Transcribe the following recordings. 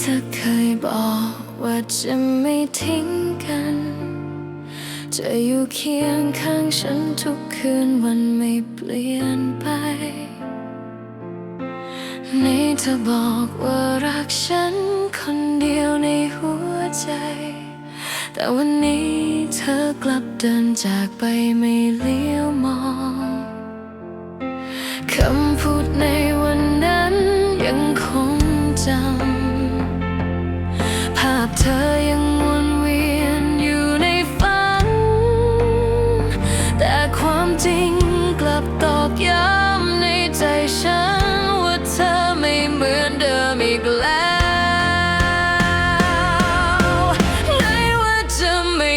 เธอเคยบอกว่าจะไม่ทิ้งกัน จะอยู่เคียงข้างฉันทุกคืนวันไม่เปลี่ยนไปนี่เธอบอกว่ารักฉันคนเดียวในหัวใจ แต่วันนี้เธอกลับเดินจากไปไม่เลี้ยวมอง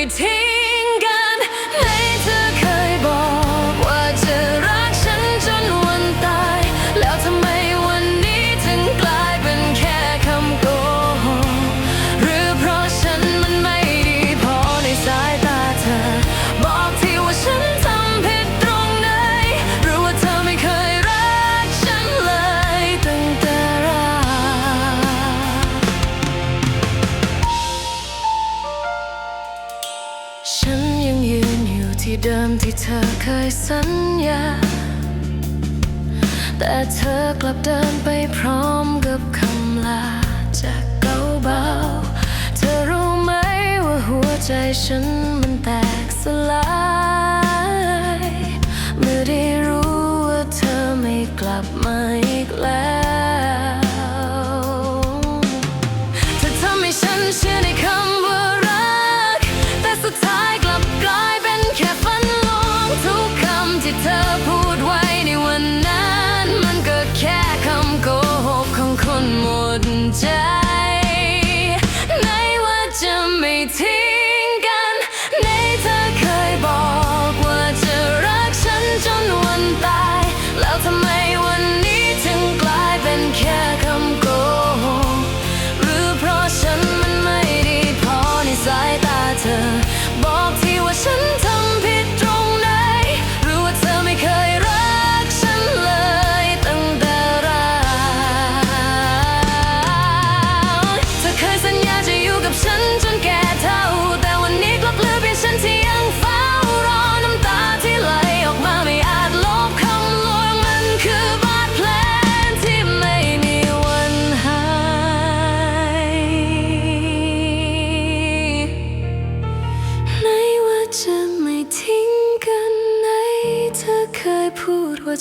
จ ฉันยังยืนอยู่ที่เดิมที่เธอเคยสัญญา แต่เธอกลับเดินไปพร้อมกับคำลาจากเก่าเบา เธอรู้ไหมว่าหัวใจฉันมัน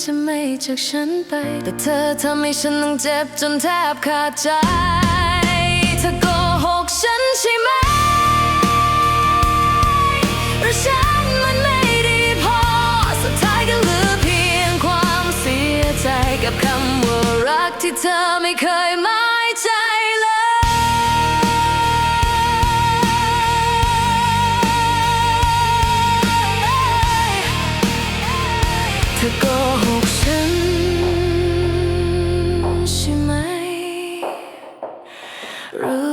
จะไม่จากฉันไป แต่เธอทำให้ฉันต้องเจ็บจนแทบขาดใจ เธอโกหกฉันใช่ไหมรือฉันมันไม่ดีพอ สุดท้ายก็เหลือเพียงความเสียใจกับคำว่ารักที่เธอไม่เคยหมายใจเลยเธอโก Right.